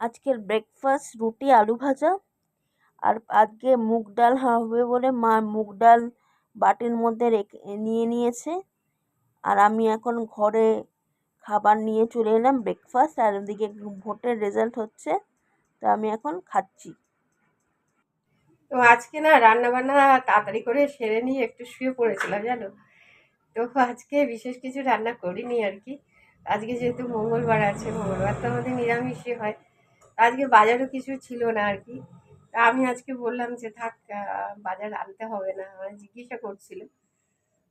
আজকের ব্রেকফাস্ট রুটি, আলু ভাজা আর আজকে মুগ ডাল হবে বলে মা মুগ ডাল বাটির মধ্যে রেখে, নিয়ে নিয়েছে। আর আমি এখন ঘরে খাবার নিয়ে চলে এলাম ব্রেকফাস্ট আর ওদিকে ভোটের রেজাল্ট হচ্ছে, তো আমি এখন খাচ্ছি। তো আজকে না রান্না বান্না তাড়াতাড়ি করে সেরে নিয়ে একটু শুয়ে পড়েছিলাম, জানো? তো আজকে বিশেষ কিছু রান্না করিনি আর কি। আজকে যেহেতু মঙ্গলবার আছে, মঙ্গলবার তো আমাদের নিরামিষই হয়। আজকে বাজারও কিছু ছিল না আর কি। তা আমি আজকে বললাম যে, থাক বাজার আনতে হবে না। আমার জিজ্ঞাসা করছিল।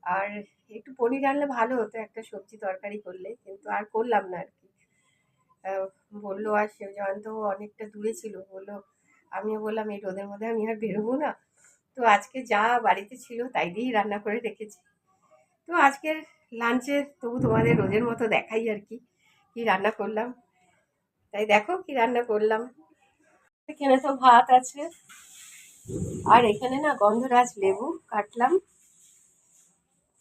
আর একটু পনির আনলে ভালো হতো, একটা সবজি তরকারি করলে, কিন্তু আর করলাম না আর কি। বলল, আর সে জয়ন্ত অনেকটা দূরে ছিল। বলল, আমিও বললাম, এই রোদের মধ্যে আমি আর বেরোবো না। তো আজকে যা বাড়িতে ছিল তাই দিয়েই রান্না করে রেখেছি। তো আজকের লাঞ্চে তবু তোমাদের রোজের মতো দেখাই আর কি কি রান্না করলাম। তাই দেখো কি রান্না করলাম। এখানে তো ভাত আছে। আর এখানে না গন্ধরাজ লেবু কাটলাম।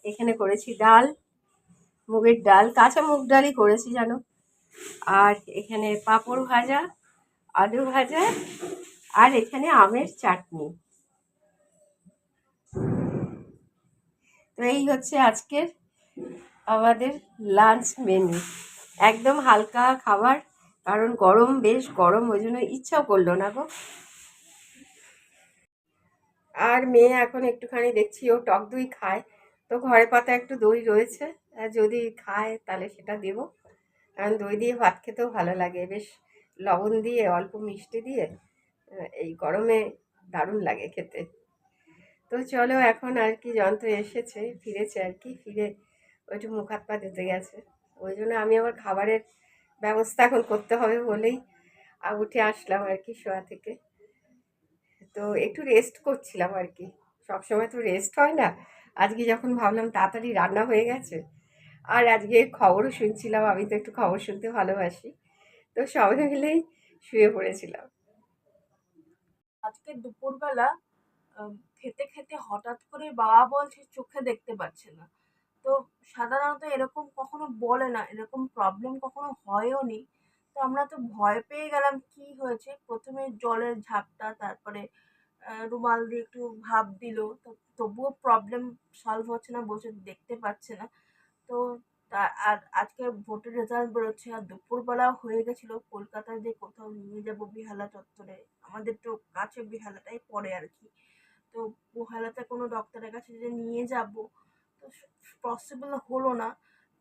এখানে করেছি ডাল, মুগের ডাল, কাঁচা মুগ ডালই করেছি জানো। আর এখানে পাঁপড় ভাজা, আলু ভাজা, আর এখানে আমের চাটনি। তো এই হচ্ছে আজকের আমাদের লাঞ্চ মেনু একদম হালকা খাবার। কারণ গরম বেশ গরম, ওই জন্য ইচ্ছাও করল না গো। আর মেয়ে এখন একটুখানি দেখছি, ও টক দই খায়। তো ঘরে পাতা একটু দই রয়েছে যদি খায় তাহলে সেটা দেবো। কারণ দই দিয়ে ভাত খেতেও ভালো লাগে। বেশ লবণ দিয়ে, অল্প মিষ্টি দিয়ে এই গরমে দারুণ লাগে খেতে। তো চলো এখন আর কি যন্ত্র এসেছে, ফিরেছে আর কি। ফিরে ওইটু মুখ হাত পা ধুতে গেছে। ওই জন্য আমি আবার খাবারের ব্যবস্থা এখন করতে হবে বলেই উঠে আসলাম আর কি শোয়া থেকে। তো একটু রেস্ট করছিলাম আর কি। সবসময় তো রেস্ট হয় না। আজকে যখন ভাবলাম তাড়াতাড়ি রান্না হয়ে গেছে, আর আজকে খবরও শুনছিলাম, আমি তো একটু খবর শুনতে ভালোবাসি। তো সবাই মিলেই শুয়ে পড়েছিলাম। আজকে দুপুরবেলা খেতে খেতে হঠাৎ করে বাবা বলছে চোখে দেখতে পাচ্ছে না। তো সাধারণত এরকম কখনো বলে না, এরকম প্রবলেম কখনো হয়ও নি। তো আমরা তো ভয় পেয়ে গেলাম কি হয়েছে। প্রথমে জলের ঝাপটা, তারপরে রুমাল দিয়ে একটু ভাপ দিল। তো তবুও প্রবলেম সলভ হচ্ছে না, বসে দেখতে পাচ্ছে না। তো তা আর আজকে ভোটের রেজাল্ট বেরোচ্ছে আর দুপুরবেলা হয়ে গেছিল। কলকাতায় যে কোথাও নিয়ে যাব বিহালা চত্বরে, আমাদের তো কাছে বিহালাটাই পড়ে আর কি। তো বিহালাতে কোনো ডক্টরের কাছে যে নিয়ে যাব তো পসিবল হলো না।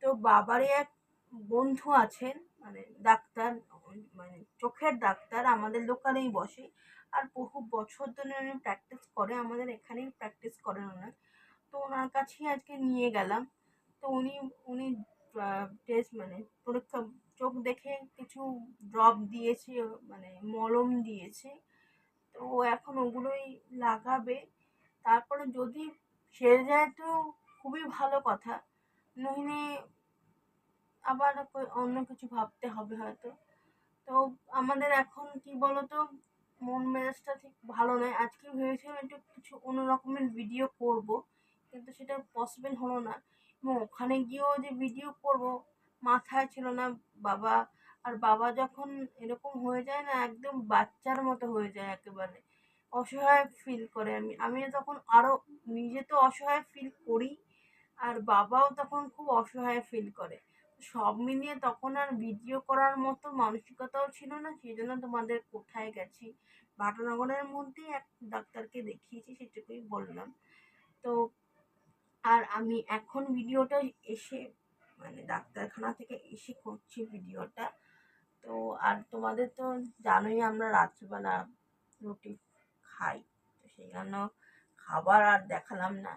তো বাবারই এক বন্ধু আছেন মানে ডাক্তার মানে চোখের ডাক্তার আমাদের লোকালেই বসে। আর বহু বছর ধরে উনি প্র্যাকটিস করে, আমাদের এখানেই প্র্যাকটিস করেন ওনার। তো ওনার কাছেই আজকে নিয়ে গেলাম। তো উনি উনি টেস্ট মানে পরীক্ষা, চোখ দেখে কিছু ড্রপ দিয়েছে মানে মলম দিয়েছে। তো এখন ওগুলোই লাগাবে। তারপরে যদি সেরে যায় তো খুবই ভালো কথা। নইলে আবার অন্য কিছু ভাবতে হবে হয়তো। তো আমাদের এখন কি বলতো, মন মেজাজটা ঠিক ভালো নয়। আজকে ভেবেছিলাম একটু কিছু অন্য রকমের ভিডিও করব, কিন্তু সেটা পসিবল হলো না। এবং ওখানে গিয়েও যে ভিডিও করব, মাথায় ছিল না বাবা। আর বাবা যখন এরকম হয়ে যায় না, একদম বাচ্চার মতো হয়ে যায় একেবারে। অসহায় ফিল করে আমি। আমি তখন আরও নিজে তো অসহায় ফিল করি। আর বাবাও তখন খুব অসহায় ফিল করে। সব মিলিয়ে তখন আর ভিডিও করার মতো মানসিকতাও ছিল না, সেই জন্য তোমাদের কোথায় গেছি? ভাটনগরের মধ্যেই এক ডাক্তারকে দেখিয়েছি, সেটুকুই বললাম। তো আর আমি এখন ভিডিওটা এসে মানে ডাক্তারখানা থেকে এসে করছি ভিডিওটা তো আর তোমাদের তো জানোই আমরা রাত্রিবেলা রুটি খাই, তো সেই জন্য খাবার আর দেখালাম না।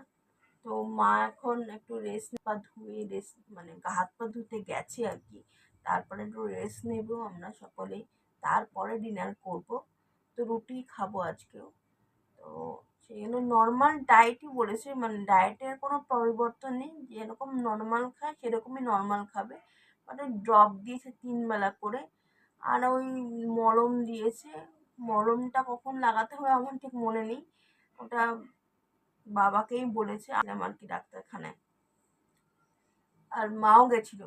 তো মা এখন একটু রেস্ট পা ধুয়ে রেস্ট মানে হাত পা ধুতে গেছে আর কি। তারপরে একটু রেস্ট নেব আমরা সকলে। তারপরে ডিনার করব। তো রুটি খাব আজকেও। তো সেই জন্য নর্মাল ডায়েটই বলেছে। মানে ডায়েটের কোনো পরিবর্তন নেই। যেরকম নর্মাল খায়, সেরকমই নর্মাল খাবে। মানে ড্রপ দিয়েছে তিনবেলা করে। আর ওই মলম দিয়েছে। মলমটা কখন লাগাতে হবে আমার ঠিক মনে নেই। ওটা বাবাকেই বলেছে আমার কি ডাক্তারখানায়। আর মাও গেছিল।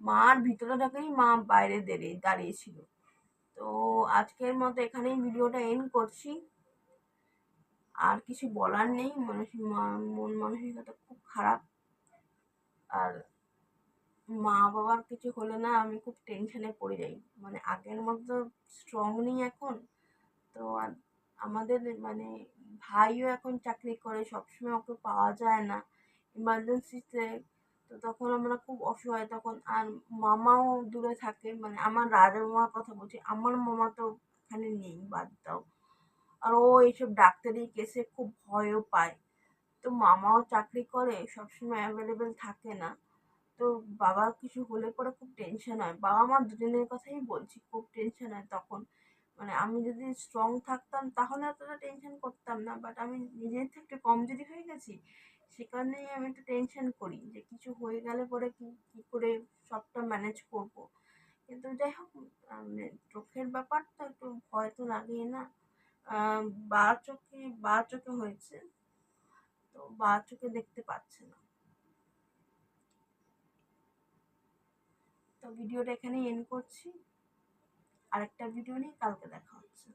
মার ভিতরে থাকেই মা বাইরে দাঁড়িয়ে দাঁড়িয়েছিল। তো আজকের মতো এখানেই ভিডিওটা এন্ড করছি। আর কিছু বলার নেই, মানসিক মা- মন মানসিকতা খুব খারাপ। আর মা বাবার কিছু হলে না আমি খুব টেনশনে পড়ে যাই। মানে আগের মতো স্ট্রং নেই এখন। তো আর আমাদের মানে ভাইও এখন চাকরি করে, সবসময় ওকে পাওয়া যায় না। ইমার্জেন্সিতে তো তখন আমরা খুব অসহায়। তখন আর মামাও দূরে থাকে মানে আমার রাজা মামার কথা বলছি, আমার মামা তো এখানে নেই, বাদ দাও। আর ও এইসব ডাক্তারি কেসে খুব ভয়ও পায়। তো মামাও চাকরি করে, সবসময় অ্যাভেলেবেল থাকে না। তো বাবার কিছু হলে পরে খুব টেনশন হয়। বাবা মা দুজনের কথাই বলছি, খুব টেনশন হয় তখন। মানে আমি যদি স্ট্রং থাকতাম তাহলে এতটা টেনশন করতাম না বাট আমি নিজের থেকে কমজোরি হয়ে গেছি, সে কারণেই আমি একটু টেনশন করি যে কিছু হয়ে গেলে পরে কি, কী করে সবটা ম্যানেজ করব। কিন্তু যাই হোক মানে চোখের ব্যাপার তো একটু ভয় তো লাগেই না। বা চোখে বা চোখে হয়েছে, তো বা চোখে দেখতে পাচ্ছে না। তো ভিডিওটা এখানেই এন্ড করছি। আরেকটা ভিডিও নিয়ে কালকে দেখা হচ্ছে।